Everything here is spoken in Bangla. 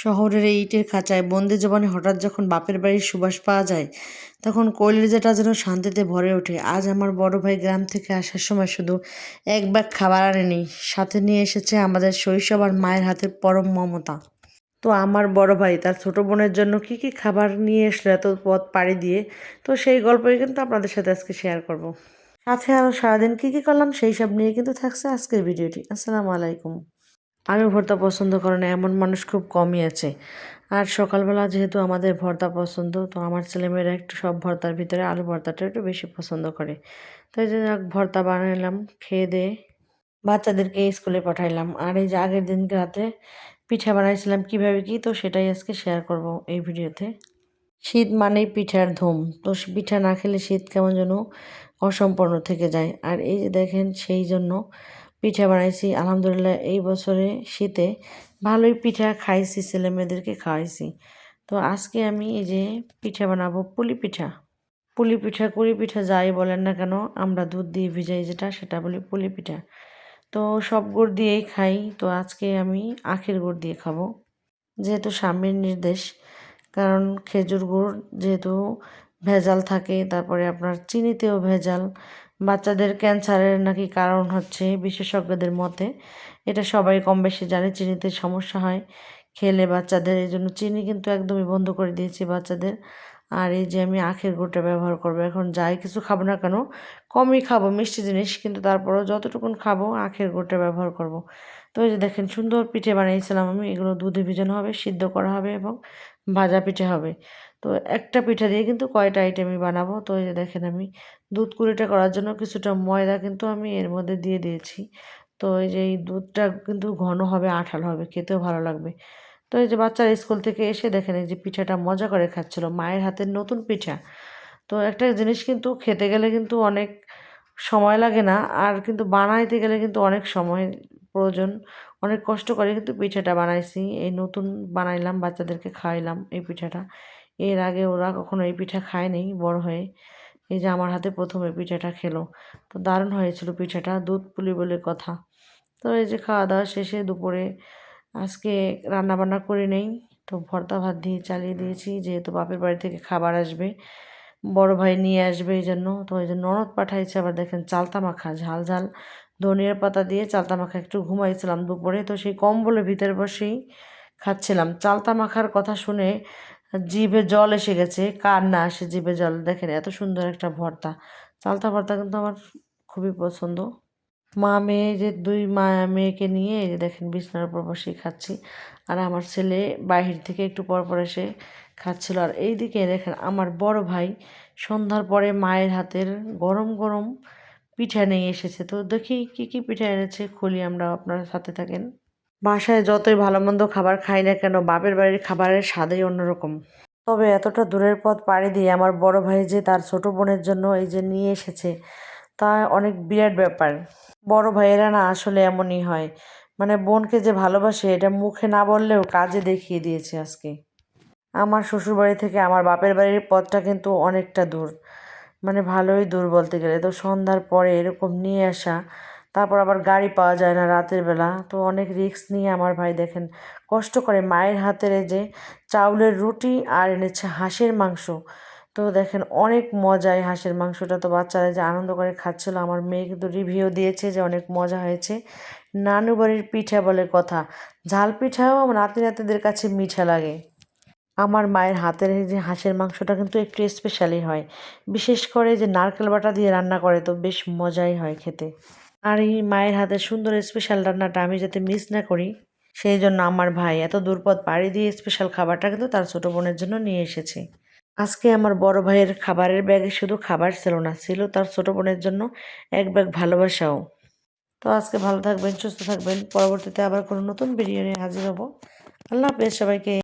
শহরের এই ইটের খাঁচায় বন্দি জীবনে হঠাৎ যখন বাপের বাড়ির সুবাস পাওয়া যায়, তখন কলিজাটা যেন শান্তিতে ভরে ওঠে। আজ আমার বড় ভাই গ্রাম থেকে আসার সময় শুধু এক ব্যাগ খাবার আনেনি, সাথে নিয়ে এসেছে আমাদের শৈশব আর মায়ের হাতের পরম মমতা। তো আমার বড় ভাই তার ছোট বোনের জন্য কি কি খাবার নিয়ে এসলো এত পথ পাড়ি দিয়ে, তো সেই গল্পই কিন্তু আপনাদের সাথে আজকে শেয়ার করব। সাথে আরও সারাদিন কী কী করলাম সেই সব নিয়ে কিন্তু থাকছে আজকের ভিডিওটি। আসসালামু আলাইকুম। আলু ভর্তা পছন্দ করে না, এমন মানুষ খুব কমই আছে। আর সকালবেলা যেহেতু আমাদের ভর্তা পছন্দ, তো আমার ছেলেমেয়েরা একটু সব ভর্তার ভিতরে আলু ভর্তাটা একটু বেশি পছন্দ করে। তো এই যে ভর্তা বানাইলাম, খেয়ে দিয়ে বাচ্চাদেরকে স্কুলে পাঠাইলাম। আর এই যে আগের দিন রাতে পিঠা বানাইছিলাম, কীভাবে কি, তো সেটাই আজকে শেয়ার করব এই ভিডিওতে। শীত মানেই পিঠার ধুম, তো পিঠা না খেলে শীত কেমন যেন অসম্পন্ন থেকে যায়। আর এই যে দেখেন, সেই জন্য পিঠা বানাইছি। আলহামদুলিল্লাহ এই বছরে শীতে ভালোই পিঠা খাইছি ছেলে মেয়েদেরকে খাওয়াইছি। তো আজকে আমি এই যে পিঠা বানাবো, পুলি পিঠা। পুলি পিঠা, কুড়ি পিঠা যাই বলেন না কেন, আমরা দুধ দিয়ে ভিজাই যেটা, সেটা বলি পুলি পিঠা। তো সব গুড় দিয়েই খাই। তো আজকে আমি আখের গুড় দিয়ে খাব, যেহেতু স্বামীর নির্দেশ। কারণ খেজুর গুড় যেহেতু ভেজাল থাকে, তারপরে আপনার চিনিতেও ভেজাল। বাচ্চাদের ক্যান্সারের নাকি কারণ হচ্ছে বিশেষজ্ঞদের মতে, এটা সবাই কম বেশি জানে চিনিতে সমস্যা হয় খেলে বাচ্চাদের, এই জন্য চিনি কিন্তু একদমই বন্ধ করে দিয়েছি বাচ্চাদের আর এই যে আমি আখের গুড়টা ব্যবহার করব, এখন যাই কিছু খাব না কেন, কমই খাব মিষ্টি জিনিস, কিন্তু তারপরেও যতটুকুন খাব আখের গুড়টা ব্যবহার করব। তো এই যে দেখেন সুন্দর পিঠে বানিয়েছিলাম আমি, এগুলো দুধে ভিজানো হবে, সিদ্ধ করা হবে এবং ভাজা পিঠে হবে তো একটা পিঠা দিয়ে কিন্তু কয়টা আইটেমই বানাবো? তো এই যে দেখেন আমি দুধ কুড়িটা করার জন্য কিছুটা ময়দা কিন্তু আমি এর মধ্যে দিয়ে দিয়েছি। তো এই যে এই দুধটা কিন্তু ঘন হবে, আঠালো হবে, খেতেও ভালো লাগবে। তো এই যে বাচ্চারা স্কুল থেকে এসে দেখেন এই যে পিঠাটা মজা করে খাচ্ছিল, মায়ের হাতের নতুন পিঠা। তো একটা জিনিস কিন্তু খেতে গেলে কিন্তু অনেক সময় লাগে না, আর কিন্তু বানাইতে গেলে কিন্তু অনেক সময় প্রয়োজন। অনেক কষ্ট করে কিন্তু পিঠাটা বানাইছি, এই নতুন বানাইলাম, বাচ্চাদেরকে খাওয়াইলাম এই পিঠাটা। এর আগে ওরা কখনো এই পিঠা খায়নি বড় হয়ে। এই যে আমার হাতে প্রথমে পিঠাটা খেলো। তো দারুণ হয়েছিল পিঠাটা, দুধ পুলি বলে কথা। তো এই যে খাওয়া দাওয়া শেষে দুপুরে আজকে রান্নাবান্না করে নেই, তো ভর্তা ভাত দিয়ে চালিয়ে দিয়েছি। যেহেতু বাপের বাড়ি থেকে খাবার আসবে, বড় ভাই নিয়ে আসবে এই জন্য। তো এই যে ননদ পাঠাইছে, আবার দেখেন চালতা মাখা ঝাল ঝাল ধনিয়ার পাতা দিয়ে চালতা মাখা একটু ঘুমাইছিলাম দুপুরে। তো সেই কম্বলের ভিতরে বসেই খাচ্ছিলাম। চালতা মাখার কথা শুনে জিভে জল এসে গেছে, কার না আসে জিভে জল? দেখেন এত সুন্দর একটা ভর্তা। চালতা ভর্তা কিন্তু আমার খুবই পছন্দ। মা মেয়ে যে দুই মা মেয়েকে নিয়ে যে দেখেন বিছনার উপর বসেই খাচ্ছি। আর আমার ছেলে বাহির থেকে একটু পর পর এসে খাচ্ছিল। আর এই দিকে দেখেন আমার বড় ভাই সন্ধ্যার পরে মায়ের হাতের গরম গরম পিঠা নিয়ে এসেছে। তো দেখি কি কি পিঠা এনেছে, খুলি আমরা আপনার সাথে থাকেন। বাসায় যতই ভালো মন্দ খাবার খাই না কেন, বাপের বাড়ির খাবারের স্বাদই অন্যরকম। তবে এতটা দূরের পথ পাড়ি দিয়ে আমার বড় ভাই যে তার ছোট বোনের জন্য এই যে নিয়ে এসেছে, তা অনেক বিরাট ব্যাপার। বড় ভাইয়েরা না আসলে এমনই হয়। মানে বোনকে যে ভালোবাসে, এটা মুখে না বললেও কাজে দেখিয়ে দিয়েছে আজকে। আমার শ্বশুরবাড়ি থেকে আমার বাপের বাড়ির পথটা কিন্তু অনেকটা দূর। মানে ভালোই দূর বলতে গেলে। তো সন্ধ্যার পরে এরকম নিয়ে আসা তারপর আবার গাড়ি পাওয়া যায় না রাতের বেলা। তো অনেক রিস্ক নিয়ে আমার ভাই দেখেন, কষ্ট করে মায়ের হাতের যে চাউলের রুটি আর এনেছে হাঁসের মাংস। তো দেখেন অনেক মজায় হাঁসের মাংসটা। তো বাচ্চারা যে আনন্দ করে খাচ্ছিল, আমার মেয়ে কিন্তু রিভিউ দিয়েছে যে অনেক মজা হয়েছে। নানু বাড়ির পিঠা বলে কথা, ঝাল পিঠাও আমার নাতি নাতিদের কাছে মিঠা লাগে। আমার মায়ের হাতের যে হাঁসের মাংসটা কিন্তু একটু স্পেশালি হয়। বিশেষ করে যে নারকেল বাটা দিয়ে রান্না করে তো বেশ মজাই হয় খেতে। আর এই মায়ের হাতে সুন্দর স্পেশাল রান্নাটা আমি যাতে মিস না করি, সেই জন্য আমার ভাই এত দূরপথ পাড়ি দিয়ে স্পেশাল খাবারটা কিন্তু তার ছোটো বোনের জন্য নিয়ে এসেছে। আজকে আমার বড় ভাইয়ের খাবারের ব্যাগে শুধু খাবার ছিল না, ছিল তার ছোটো বোনের জন্য এক ব্যাগ ভালোবাসাও। তো আজকে ভালো থাকবেন, সুস্থ থাকবেন, পরবর্তীতে আবার কোনো নতুন নিয়ে হাজির হব। আল্লাহ হাফেজ সবাইকে।